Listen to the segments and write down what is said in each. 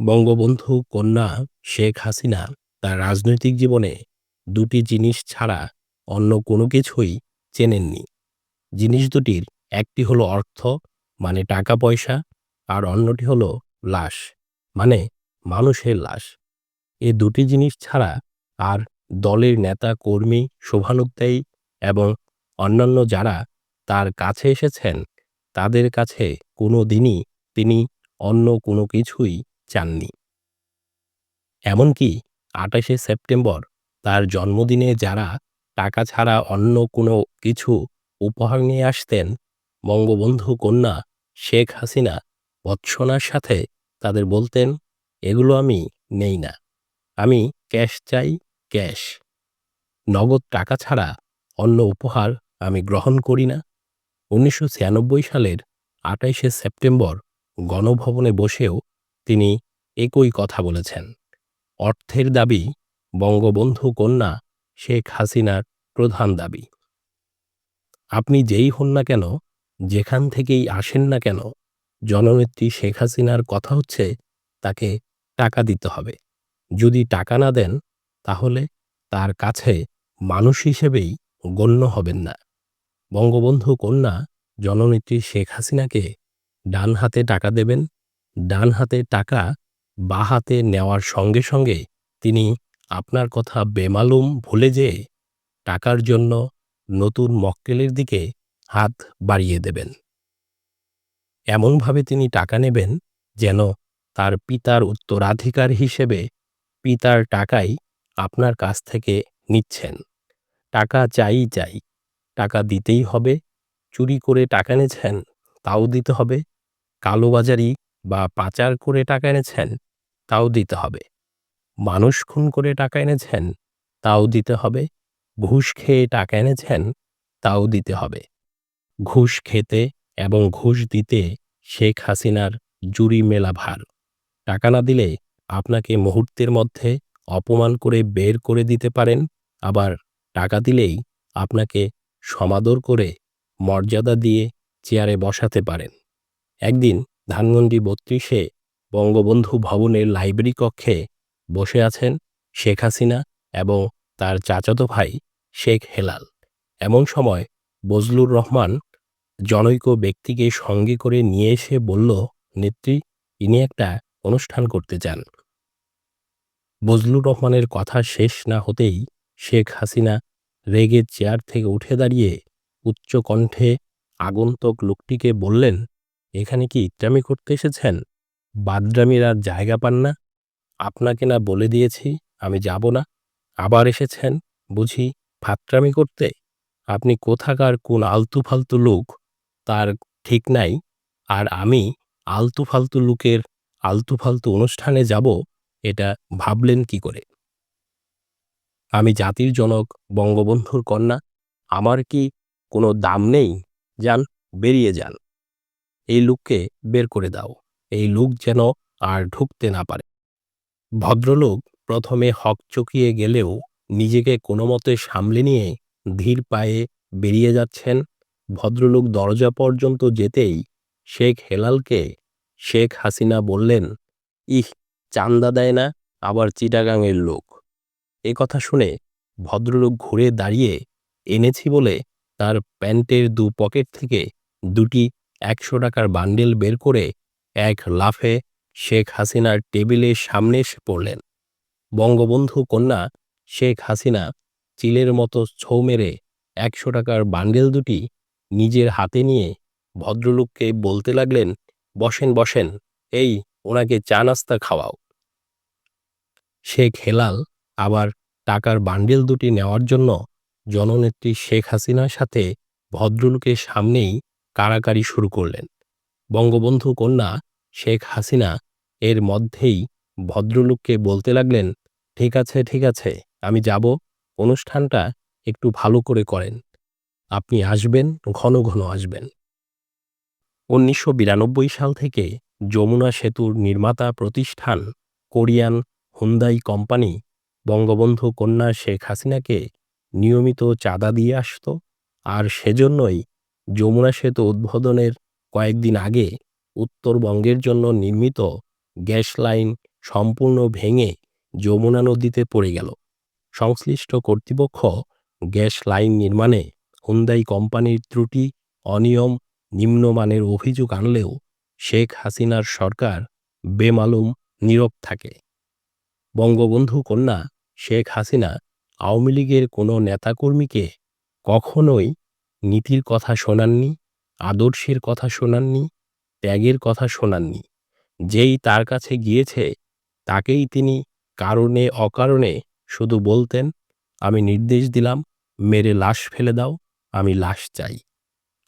বঙ্গবন্ধু, কন্যা শেখ হাসিনা তার রাজনৈতিক জীবনে দুটি জিনিস ছাড়া অন্য কোনো কিছুই চেনেননি। জিনিস দুটির একটি হলো অর্থ মানে টাকা পয়সা, আর অন্যটি হলো লাশ মানে মানুষের লাশ। এ দুটি জিনিস ছাড়া আর দলের নেতা, কর্মী শুভানুধ্যায়ী এবং অন্যান্য যারা তার কাছে এসেছেন, তাদের কাছে কোনো দিনই তিনি অন্য কোনো কিছুই চাননি। এমনকি আটাশে সেপ্টেম্বর তার জন্মদিনে যারা টাকা ছাড়া অন্য কোনো কিছু উপহার নিয়ে আসতেন, বঙ্গবন্ধু কন্যা শেখ হাসিনা ভৎসনার সাথে তাদের বলতেন, এগুলো আমি নেই না, আমি ক্যাশ চাই, ক্যাশ। নগদ টাকা ছাড়া অন্য উপহার আমি গ্রহণ করি না। উনিশশো ছিয়ানব্বই সালের আটাইশে সেপ্টেম্বর গণভবনে বসেও তিনি একই কথা বলেছেন। অর্থের দাবি, বঙ্গবন্ধু কন্যা শেখ হাসিনার প্রধান দাবি। আপনি যেই হন না কেন, যেখান থেকেই আসেন না কেন, জননেত্রী শেখ হাসিনার কথা হচ্ছে তাকে টাকা দিতে হবে। যদি টাকা না দেন, তাহলে তার কাছে মানুষ হিসেবেই গণ্য হবেন না। বঙ্গবন্ধু কন্যা, জননেত্রী শেখ হাসিনাকে ডান হাতে টাকা দেবেন ডান হাতে টাকা বা হাতে নেওয়ার সঙ্গে সঙ্গে তিনি আপনার কথা বেমালুম ভুলে যেয়ে টাকার জন্য নতুন মক্কেলের দিকে হাত বাড়িয়ে দেবেন। এমনভাবে তিনি টাকা নেবেন যেন তার পিতার উত্তরাধিকার হিসেবে পিতার টাকাই আপনার কাছ থেকে নিচ্ছেন। টাকা চাই চাই, টাকা দিতেই হবে, চুরি করে টাকা এনেছেন, তাও দিতে হবে, কালোবাজারি বা পাচার করে টাকা এনেছেন, তাও দিতে হবে। মানুষ খুন করে টাকা এনেছেন, তাও দিতে হবে। ঘুষ খেয়ে টাকা এনেছেন, তাও দিতে হবে। ঘুষ খেতে এবং ঘুষ দিতে শেখ হাসিনার জুরি মেলা ভার। টাকা না দিলে আপনাকে মুহূর্তের মধ্যে অপমান করে বের করে দিতে পারেন, আবার টাকা দিলেই আপনাকে সমাদর করে মর্যাদা দিয়ে চেয়ারে বসাতে পারেন। একদিন ধানমন্ডি বত্রিশে বঙ্গবন্ধু ভবনের লাইব্রেরি কক্ষে বসে আছেন শেখ হাসিনা এবং তার চাচাতো ভাই শেখ হেলাল। এমন সময় বজলুর রহমান জনৈক ব্যক্তিকে সঙ্গে করে নিয়ে এসে বলল, নেত্রী, ইনি একটা অনুষ্ঠান করতে চান বজলুর রহমানের কথা শেষ না হতেই শেখ হাসিনা রেগে চেয়ার থেকে উঠে দাঁড়িয়ে উচ্চ কণ্ঠে আগন্তক লোকটিকে বললেন এখানে কি ইত্রামি করতে এসেছেন? বাদরামির আর জায়গা পান না? আপনাকে না বলে দিয়েছি, আমি যাব না। আবার এসেছেন, বুঝি ফাত্রামি করতে? আপনি কোথাকার কোন আলতু ফালতু লোক? তার ঠিক নাই। আর আমি আলতু ফালতু লোকের আলতু ফালতু অনুষ্ঠানে যাব, এটা ভাবলেন কি করে? আমি জাতির জনক, বঙ্গবন্ধুর কন্যা, আমার কি কোনো দাম নেই? যান, বেরিয়ে যান। এই লোককে বের করে দাও। এই লোক যেন আর ঢুকতে না পারে। ভদ্রলোক প্রথমে হকচকিয়ে গেলেও নিজেকে কোনো মতে সামলে নিয়ে ধীর পায়ে বেরিয়ে যাচ্ছেন। ভদ্রলোক দরজা পর্যন্ত যেতেই শেখ হেলালকে শেখ হাসিনা বললেন, ইহ, চান্দা দেয় না আবার চিটাগাংয়ের লোক। এ কথা শুনে ভদ্রলোক ঘুরে দাঁড়িয়ে এনেছি বলে তার প্যান্টের দু পকেট থেকে দুটি একশো টাকার বান্ডেল বের করে এক লাফে শেখ হাসিনার টেবিলের সামনে এসে পড়লেন। বঙ্গবন্ধু কন্যা শেখ হাসিনা চিলের মতো ছৌ মেরে একশো টাকার বান্ডেল দুটি নিজের হাতে নিয়ে ভদ্রলোককে বলতে লাগলেন, বসেন বসেন, এই ওনাকে চা নাস্তা খাওয়াও। শেখ হেলাল আবার টাকার বান্ডেল দুটি নেওয়ার জন্য জননেত্রী শেখ হাসিনার সাথে ভদ্রলোকের সামনেই কাড়াকাড়ি শুরু করলেন। বঙ্গবন্ধু কন্যা শেখ হাসিনা এর মধ্যেই ভদ্রলোককে বলতে লাগলেন, ঠিক আছে ঠিক আছে, আমি যাব। অনুষ্ঠানটা একটু ভালো করে করেন। আপনি আসবেন, ঘন ঘন আসবেন। উনিশশো বিরানব্বই সাল থেকে যমুনা সেতুর নির্মাতা প্রতিষ্ঠান কোরিয়ান হুন্দাই কোম্পানি বঙ্গবন্ধু কন্যা শেখ হাসিনাকে নিয়মিত চাঁদা দিয়ে আসত। আর সেজন্যই যমুনা সেতু উদ্বোধনের কয়েকদিন আগে উত্তরবঙ্গের জন্য নির্মিত গ্যাস লাইন সম্পূর্ণ ভেঙে যমুনা নদীতে পড়ে গেল। সংশ্লিষ্ট কর্তৃপক্ষ গ্যাস লাইন নির্মাণে হুন্দাই কোম্পানির ত্রুটি, অনিয়ম, নিম্নমানের অভিযোগ আনলেও শেখ হাসিনার সরকার বেমালুম, নীরব থাকে। বঙ্গবন্ধু কন্যা শেখ হাসিনা আওয়ামী লীগের কোনো নেতাকর্মীকে কখনোই নীতির কথা শোনাননি, আদর্শের কথা শোনাননি, ত্যাগের কথা শোনাননি। যেই তার কাছে গিয়েছে, তাকেই তিনি কারণে অকারণে শুধু বলতেন, আমি নির্দেশ দিলাম, মেরে লাশ ফেলে দাও, আমি লাশ চাই।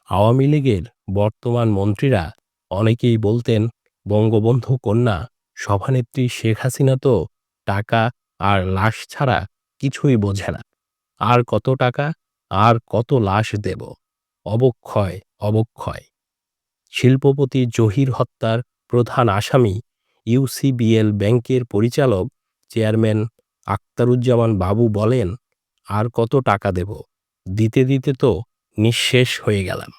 আওয়ামী লীগের বর্তমান মন্ত্রীরা অনেকেই বলতেন, বঙ্গবন্ধু কন্যা, সভানেত্রী শেখ হাসিনা তো টাকা আর লাশ ছাড়া কিছুই বোঝে না। আর কত টাকা? আর কত লাশ দেব। অবক্ষয় অবক্ষয়। শিল্পপতি জহির হত্যার প্রধান আসামি ইউসিবিএল ব্যাংকের পরিচালক চেয়ারম্যান আক্তারুজ্জামান বাবু বলেন, আর কত টাকা দেব? দিতে দিতে তো নিঃশেষ হয়ে গেলাম।